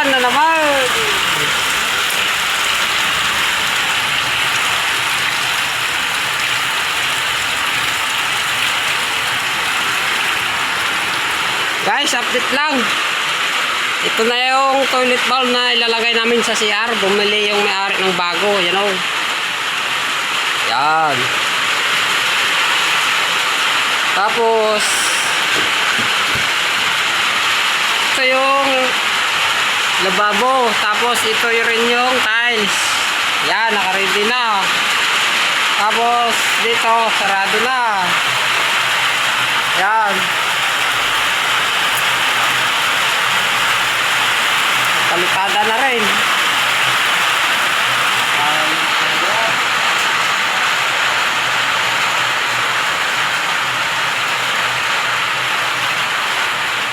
Umuulan na naman. Guys, update lang. Ito na yung toilet bowl na ilalagay namin sa CR. Bumili yung may-ari ng bago. Yan o. Yan. Tapos, ito yung lababo. Tapos, ito rin yung tiles. Yan, nakaready na. Tapos, dito, sarado na. Yan. Palitada na rin.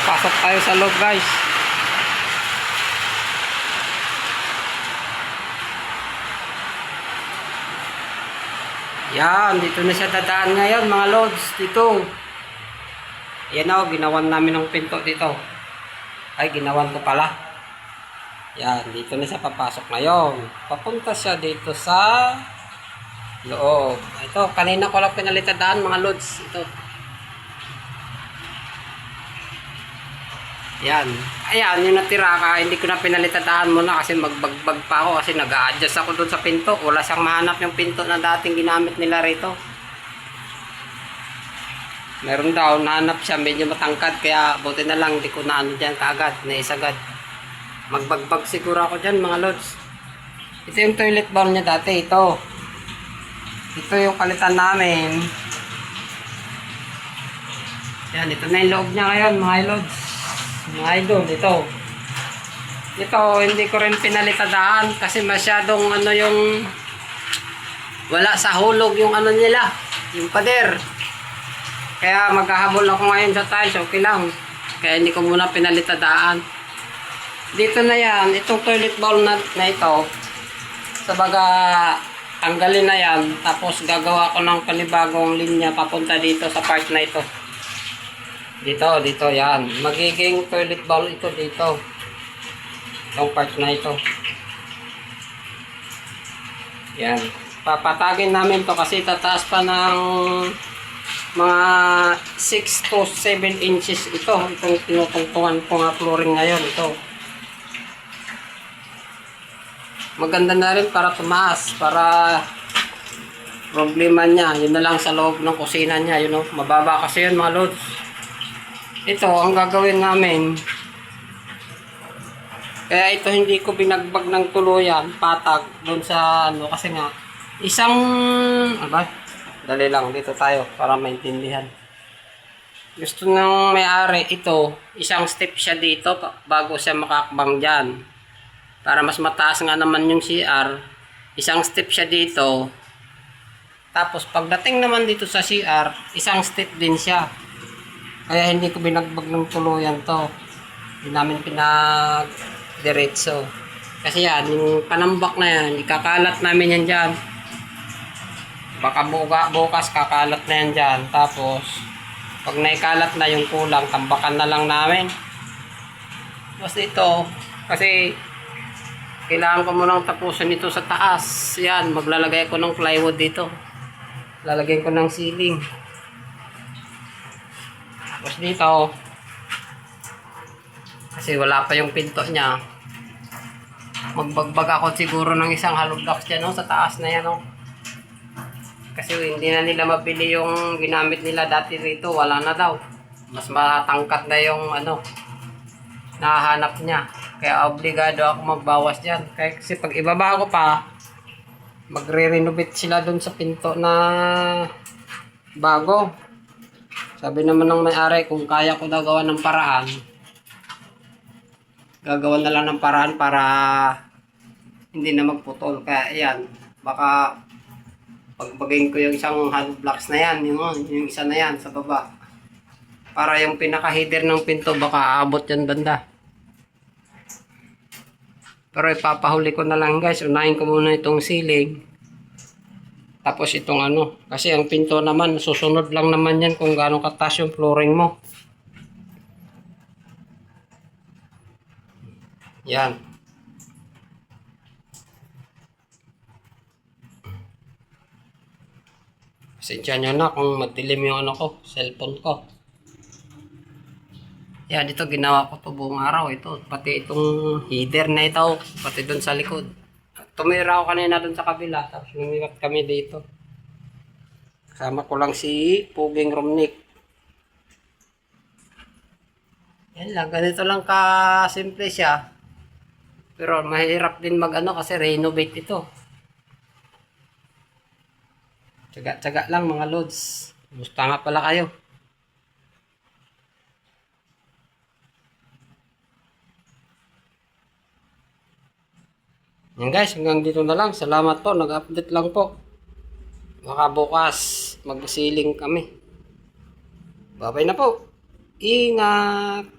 Pasok tayo sa loob guys. Yan, dito na siya dadaan ngayon mga lods. Dito. Yan o, ginawan namin ng pinto dito. Ay, ginawan ko pala. Yan, dito na siya papasok ngayon. Papunta siya dito sa loob. Ito, kanina ko lang pinalitadaan mga lods. Ito. Yan. Ayan, yung natira ka, hindi ko na pinalitadaan muna kasi magbagbag pa ako kasi nag adjust ako doon sa pinto. Wala siyang mahanap yung pinto na dating ginamit nila rito. Meron daw, nahanap siya, medyo matangkad, kaya buti na lang, hindi ko na ano dyan kaagad, naisagad. Magbagbag siguro ako dyan, mga lods. Ito yung toilet bowl niya dati, ito. Ito yung kalitan namin. Yan, ito na yung loob niya ngayon, mga lods. Mga idol, ito. Ito, hindi ko rin pinalitadaan kasi masyadong ano yung wala sa hulog yung ano nila, yung pader. Kaya maghahabol ako ngayon sa tiles, okay lang. Kaya hindi ko muna pinalitadaan. Dito na yan, itong toilet bowl na, na ito, sa baga tanggalin na yan, tapos gagawa ko ng panibagong linya papunta dito sa part na ito. Dito, dito, yan. Magiging toilet bowl ito dito. Itong part na ito. Yan. Papatagin namin to kasi tataas pa ng mga 6 to 7 inches ito. Itong tinutungtungan ko nga flooring ngayon. Ito. Maganda na rin para tumaas. Para problema niya. Yun na lang sa loob ng kusina niya. Yun, know? Mababa kasi yun mga lods. Ito, ang gagawin namin. Kaya ito hindi ko binagbag ng tuluyan, patag doon sa ano kasi nga isang aba, dali lang dito tayo para maintindihan. Gusto ng may-ari ito, isang step siya dito bago siya makakbang diyan. Para mas mataas nga naman yung CR, isang step siya dito. Tapos pagdating naman dito sa CR, isang step din siya. Kaya hindi ko binagbag ng tuluyan to. Hindi namin pinag diretso. Kasi yan, yung panambak na yan, ikakalat namin yan dyan. Baka buka, bukas kakalat na yan dyan. Tapos, pag naikalat na yung kulang, tambakan na lang namin. Tapos ito, kasi kailangan ko munang tapusin ito sa taas. Yan, maglalagay ko ng plywood dito. Lalagay ko ng ceiling. Tapos dito, kasi wala pa yung pinto niya. Magbagbag ako siguro ng isang hollow blocks dyan no, sa taas na yan. No? Kasi hindi na nila mabili yung ginamit nila dati rito. Wala na daw. Mas matangkat na yung ano, nahanap niya. Kaya obligado ako magbawas dyan. Kaya kasi pag ibaba ko pa, magre-renovate sila dun sa pinto na bago. Sabi naman ng may-ari, kung kaya ko daw gawa ng paraan, gagawa na lang ng paraan para hindi na magputol. Kaya ayan, baka pagbagayin ko yung isang hollow blocks na yan, yung, yung isa na yan sa baba. Para yung pinaka-header ng pinto, baka aabot yan banda. Pero ipapahuli ko na lang guys, unahin ko muna itong ceiling. Tapos itong ano, kasi ang pinto naman, susunod lang naman yan kung gaano kataas yung flooring mo. Yan. Pasensya nyo na kung madilim yung ano ko, cellphone ko. Yan, ito ginawa ko to buong araw. Ito, pati itong header na ito, pati doon sa likod. Tumira ako kanina doon sa kabila, tapos lumipat kami dito. Kasama ko lang si Puging Romnik. Yan lang, ganito lang ka-simple siya. Pero mahirap din mag-ano kasi renovate ito. Tsaga-tsaga lang mga lods. Gusto nga pala kayo. Yan guys, hanggang dito na lang. Salamat po, nag-update lang po. Baka bukas magsiling kami. Babay na po. Ingat!